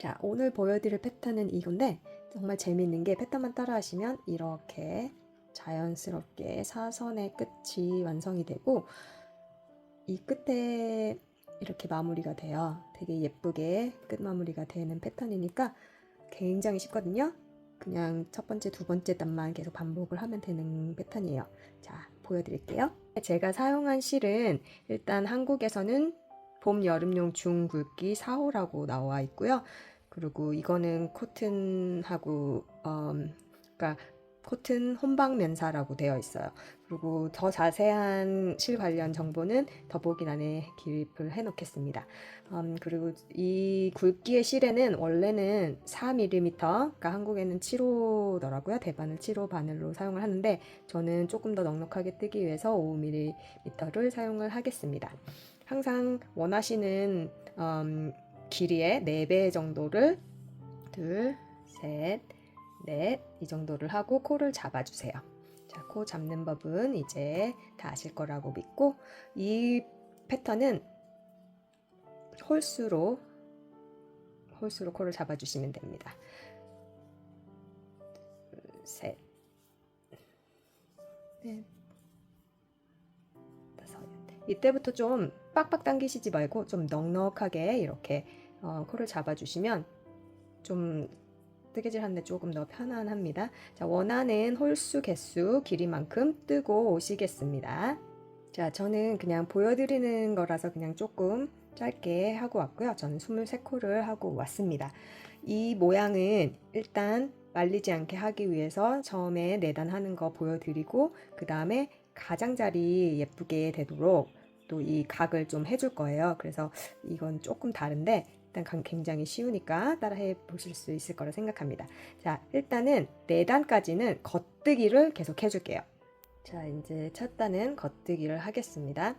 자, 오늘 보여드릴 패턴은 이건데 정말 재밌는 게 패턴만 따라 하시면 이렇게 자연스럽게 사선의 끝이 완성이 되고 이 끝에 이렇게 마무리가 돼요. 되게 예쁘게 끝 마무리가 되는 패턴이니까 굉장히 쉽거든요. 그냥 첫 번째, 두 번째 단만 계속 반복을 하면 되는 패턴이에요. 자, 보여드릴게요. 제가 사용한 실은 일단 한국에서는 봄, 여름용 중 굵기 4호라고 나와 있고요. 그리고 이거는 코튼하고, 음, 그러니까 코튼 혼방 면사라고 되어 있어요. 그리고 더 자세한 실 관련 정보는 더보기란에 기입을 해 놓겠습니다. 음, 그리고 이 굵기의 실에는 원래는 4mm, 그러니까 한국에는 7호더라고요. 대바늘 7호 바늘로 사용을 하는데 저는 조금 더 넉넉하게 뜨기 위해서 5mm를 사용을 하겠습니다. 항상 원하시는 음, 길이의 4배 정도를 둘, 셋, 넷, 이 정도를 하고 코를 잡아주세요. 자, 코 잡는 법은 이제 다 아실 거라고 믿고 이 패턴은 홀수로 홀수로 코를 잡아주시면 됩니다. 둘, 셋, 넷, 다섯. 이때부터 좀 빡빡 당기시지 말고 좀 넉넉하게 이렇게 어, 코를 잡아주시면 좀 뜨개질 하는데 조금 더 편안합니다. 자, 원하는 홀수 개수 길이만큼 뜨고 오시겠습니다. 자, 저는 그냥 보여드리는 거라서 그냥 조금 짧게 하고 왔고요. 저는 23코를 하고 왔습니다. 이 모양은 일단 말리지 않게 하기 위해서 처음에 내단 하는 거 보여드리고 그 다음에 가장자리 예쁘게 되도록 또 이 각을 좀 해줄 거예요. 그래서 이건 조금 다른데 일단 굉장히 쉬우니까 따라해 보실 수 있을 거라 생각합니다. 자, 일단은 네 단까지는 겉뜨기를 계속 해줄게요. 자, 이제 첫 단은 겉뜨기를 하겠습니다.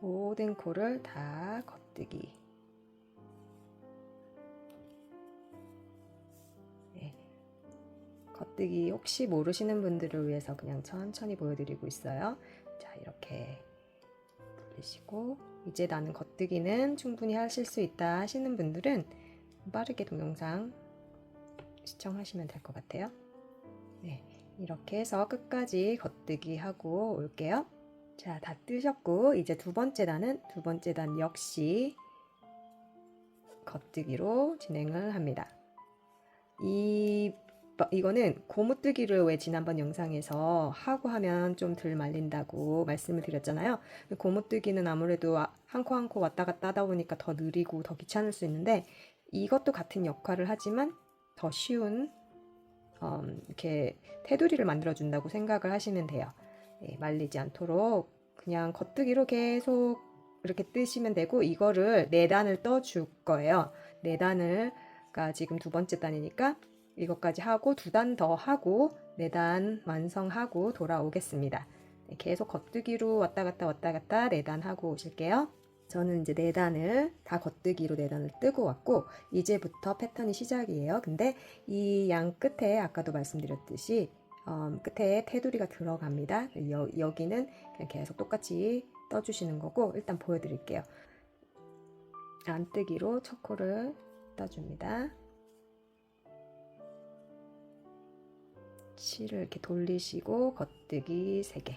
모든 코를 다 겉뜨기. 겉뜨기 혹시 모르시는 분들을 위해서 그냥 천천히 보여드리고 있어요. 자, 이렇게 돌리시고 이제 나는 겉뜨기는 충분히 하실 수 있다 하시는 분들은 빠르게 동영상 시청하시면 될 것 같아요. 네, 이렇게 해서 끝까지 겉뜨기 하고 올게요. 자, 다 뜨셨고 이제 두 번째 단은 두 번째 단 역시 겉뜨기로 진행을 합니다. 이 이거는 고무뜨기를 왜 지난번 영상에서 하고 하면 좀 덜 말린다고 말씀을 드렸잖아요. 고무뜨기는 아무래도 한 코 한 코 왔다 갔다 하다 보니까 더 느리고 더 귀찮을 수 있는데 이것도 같은 역할을 하지만 더 쉬운 음, 이렇게 테두리를 만들어 준다고 생각을 하시면 돼요. 예, 말리지 않도록 그냥 겉뜨기로 계속 이렇게 뜨시면 되고 이거를 네 단을 떠 줄 거예요. 네 단을 그러니까 지금 두 번째 단이니까 이것까지 하고 두 단 더 하고 네 단 완성하고 돌아오겠습니다. 네, 계속 겉뜨기로 왔다 갔다 왔다 갔다 네 단 하고 오실게요. 저는 이제 네 단을 다 겉뜨기로 네 단을 뜨고 왔고 이제부터 패턴이 시작이에요. 근데 이 양 끝에 아까도 말씀드렸듯이 음, 끝에 테두리가 들어갑니다. 여, 여기는 그냥 계속 똑같이 떠주시는 거고 일단 보여드릴게요. 안뜨기로 첫 코를 떠줍니다. 실을 이렇게 돌리시고 겉뜨기 3개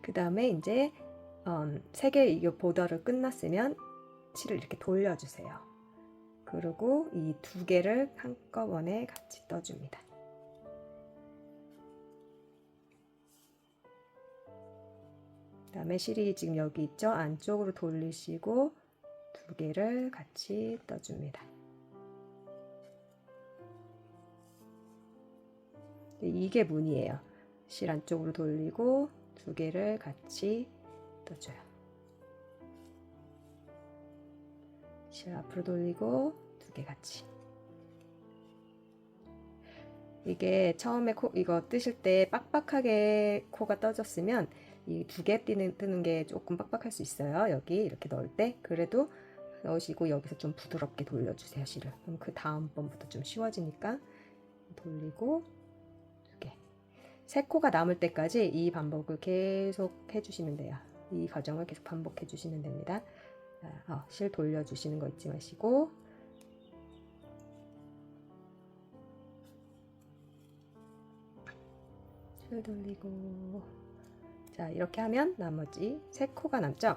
그 다음에 이제 음, 3개 이 보더를 끝났으면 실을 이렇게 돌려주세요. 그리고 이 두 개를 한꺼번에 같이 떠줍니다. 다음에 실이 지금 여기 있죠? 안쪽으로 돌리시고 두 개를 같이 떠줍니다. 이게 문이에요. 실 안쪽으로 돌리고 두 개를 같이 떠줘요. 실 앞으로 돌리고 두 개 같이. 이게 처음에 코 이거 뜨실 때 빡빡하게 코가 떠졌으면 이 두 개 뜨는, 뜨는 게 조금 빡빡할 수 있어요. 여기 이렇게 넣을 때. 그래도 넣으시고 여기서 좀 부드럽게 돌려주세요, 실을. 그럼 그 다음 번부터 좀 쉬워지니까 돌리고 두 개. 세 코가 남을 때까지 이 반복을 계속 해주시면 돼요. 이 과정을 계속 반복해 주시면 됩니다. 자, 어, 실 돌려주시는 거 잊지 마시고 실 돌리고 자 이렇게 하면 나머지 세 코가 남죠?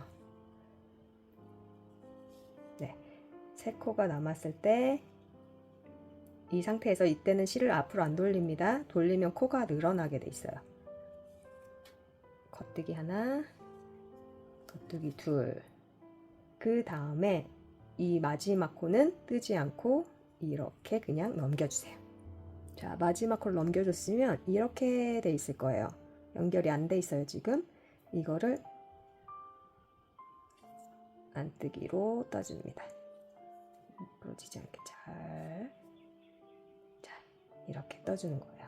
네, 세 코가 남았을 때 이 상태에서 이때는 실을 앞으로 안 돌립니다. 돌리면 코가 늘어나게 돼 있어요. 겉뜨기 하나, 겉뜨기 둘. 그 다음에 이 마지막 코는 뜨지 않고 이렇게 그냥 넘겨주세요. 자, 마지막 코를 넘겨줬으면 이렇게 돼 있을 거예요. 연결이 안 돼 있어요, 지금. 이거를 안뜨기로 떠줍니다. 부러지지 않게 잘. 자, 이렇게 떠주는 거예요.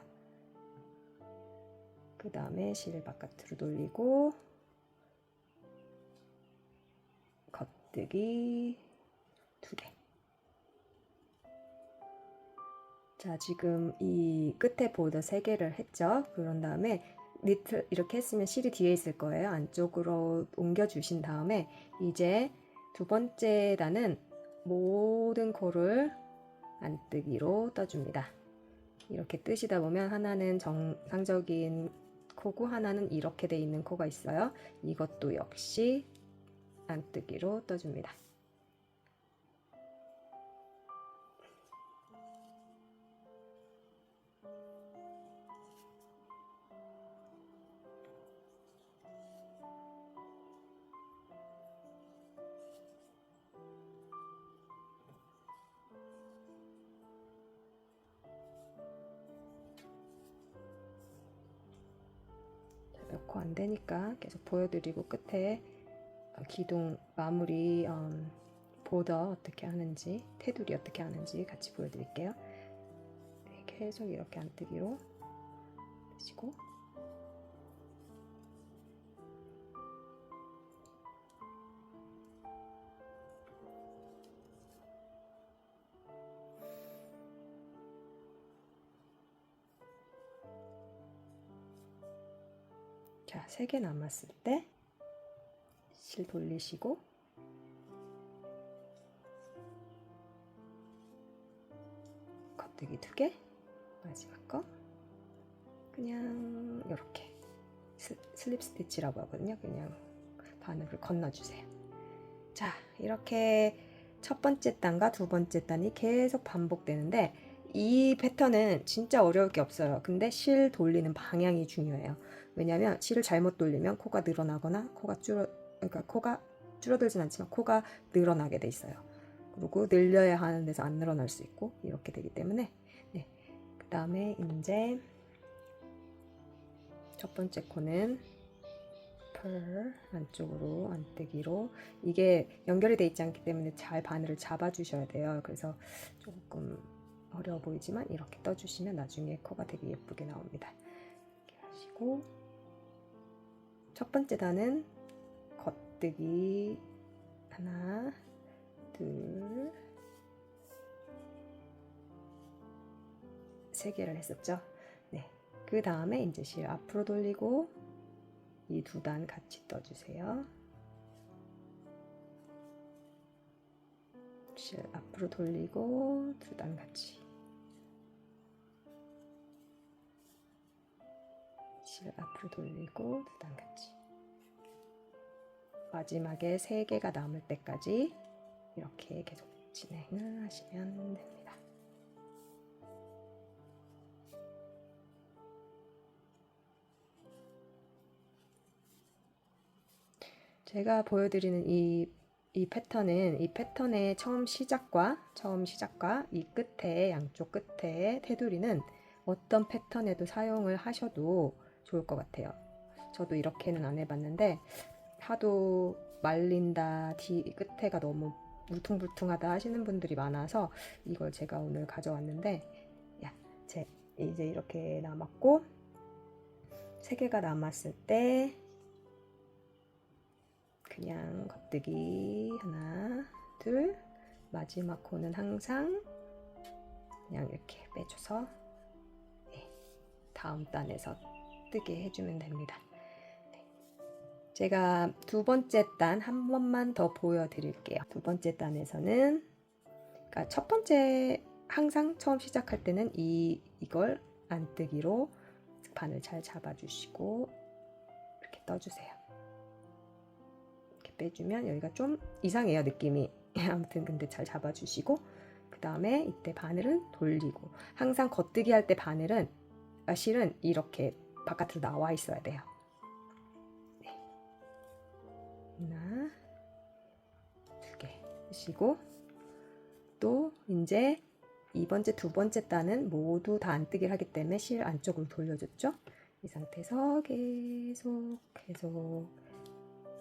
그 다음에 실을 바깥으로 돌리고 겉뜨기 두 개. 자, 지금 이 끝에 보더 세 개를 했죠. 그런 다음에 니트 이렇게 했으면 실이 뒤에 있을 거예요. 안쪽으로 옮겨 주신 다음에 이제 두 번째 단은 모든 코를 안뜨기로 떠줍니다. 이렇게 뜨시다 보면 하나는 정상적인 코고 하나는 이렇게 돼 있는 코가 있어요. 이것도 역시 안뜨기로 떠줍니다. 안 되니까 계속 보여드리고 끝에 어, 기둥 마무리 음, 보더 어떻게 하는지 테두리 어떻게 하는지 같이 보여드릴게요. 네, 계속 이렇게 안뜨기로 하시고 자, 세개 남았을 때 실 돌리시고 겉뜨기 두 개, 마지막 거 그냥 이렇게 슬립 스티치라고 하거든요. 그냥 바늘을 건너주세요. 자, 이렇게 첫 번째 단과 두 번째 단이 계속 반복되는데 이 패턴은 진짜 어려울 게 없어요. 근데 실 돌리는 방향이 중요해요. 왜냐하면 실을 잘못 돌리면 코가 늘어나거나 코가 줄어 그러니까 코가 줄어들진 않지만 코가 늘어나게 돼 있어요. 그리고 늘려야 하는 데서 안 늘어날 수 있고 이렇게 되기 때문에 네. 그 다음에 이제 첫 번째 코는 펄 안쪽으로 안뜨기로 이게 연결이 돼 있지 않기 때문에 잘 바늘을 잡아 주셔야 돼요. 그래서 조금 어려워 보이지만 이렇게 떠주시면 나중에 코가 되게 예쁘게 나옵니다. 이렇게 하시고 첫 번째 단은 겉뜨기 하나, 둘, 세 개를 했었죠. 네. 그 다음에 이제 실 앞으로 돌리고 이 두 단 같이 떠주세요. 실 앞으로 돌리고 두단 같이. 실 앞으로 돌리고 두단 같이. 마지막에 세 개가 남을 때까지 이렇게 계속 진행을 하시면 됩니다. 제가 보여드리는 이, 이 패턴은 이 패턴의 처음 시작과 처음 시작과 이 끝에 양쪽 끝에 테두리는 어떤 패턴에도 사용을 하셔도 좋을 것 같아요. 저도 이렇게는 안 해봤는데 하도 말린다, 뒤 끝에가 너무 울퉁불퉁하다 하시는 분들이 많아서 이걸 제가 오늘 가져왔는데 야, 제 이제 이렇게 남았고 세 개가 남았을 때 그냥 겉뜨기 하나, 둘, 마지막 코는 항상 그냥 이렇게 빼줘서 네, 다음 단에서 뜨게 해주면 됩니다. 네. 제가 두 번째 단 한 번만 더 보여드릴게요. 두 번째 단에서는 그러니까 첫 번째 항상 처음 시작할 때는 이 이걸 안 뜨기로 바늘 잘 잡아주시고 이렇게 떠주세요. 빼주면 여기가 좀 이상해요 느낌이. 아무튼 근데 잘 잡아주시고 그 다음에 이때 바늘은 돌리고 항상 겉뜨기 할 때 바늘은 아, 실은 이렇게 바깥으로 나와 있어야 돼요. 네. 하나, 두 개 하시고 또 이제 이 번째, 두 번째 단은 모두 다 안뜨기를 하기 때문에 실 안쪽으로 돌려줬죠. 이 상태에서 계속 계속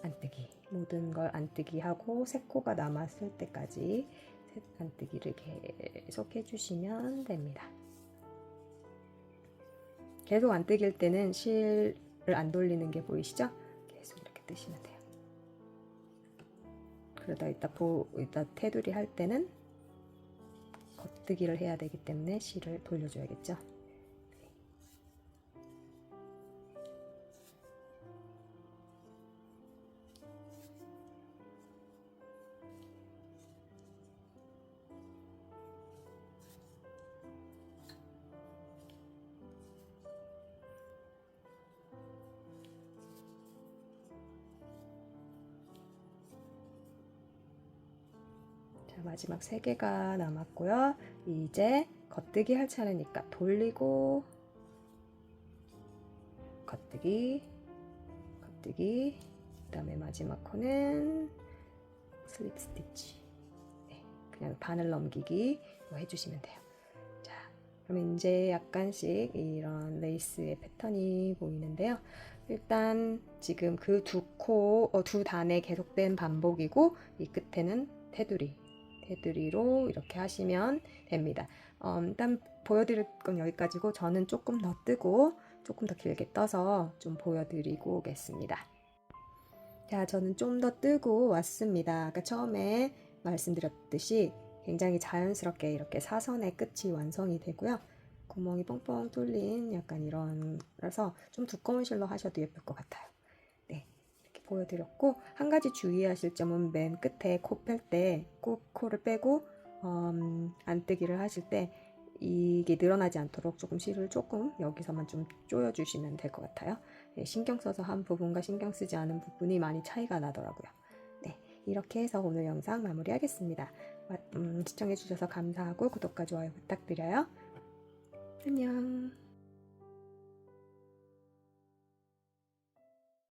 안뜨기 모든 걸 안뜨기 하고 새 코가 남았을 때까지 새 안뜨기를 계속 해주시면 됩니다. 계속 안뜨기일 때는 실을 안 돌리는 게 보이시죠? 계속 이렇게 뜨시면 돼요. 그러다 이따 보 이따 테두리 할 때는 겉뜨기를 해야 되기 때문에 실을 돌려줘야겠죠. 자, 마지막 세 개가 남았고요. 이제 겉뜨기 할 차례니까 돌리고 겉뜨기 겉뜨기 그 다음에 마지막 코는 슬립 스티치 네, 그냥 바늘 넘기기 이거 해주시면 돼요. 자, 그러면 이제 약간씩 이런 레이스의 패턴이 보이는데요. 일단 지금 그 두 코, 어, 두 단에 계속된 반복이고 이 끝에는 테두리 테두리로 이렇게 하시면 됩니다. 어, 일단 보여드릴 건 여기까지고 저는 조금 더 뜨고 조금 더 길게 떠서 좀 보여드리고 오겠습니다. 자, 저는 좀 더 뜨고 왔습니다. 아까 처음에 말씀드렸듯이 굉장히 자연스럽게 이렇게 사선의 끝이 완성이 되고요. 구멍이 뻥뻥 뚫린 약간 이런라서 좀 두꺼운 실로 하셔도 예쁠 것 같아요. 보여드렸고 한 가지 주의하실 점은 맨 끝에 코 뺄 때 꼭 코를 빼고 음, 안뜨기를 하실 때 이게 늘어나지 않도록 조금 실을 조금 여기서만 좀 조여주시면 될 것 같아요. 네, 신경 써서 한 부분과 신경 쓰지 않은 부분이 많이 차이가 나더라고요. 네, 이렇게 해서 오늘 영상 마무리하겠습니다. 음, 시청해주셔서 감사하고 구독과 좋아요 부탁드려요. 안녕.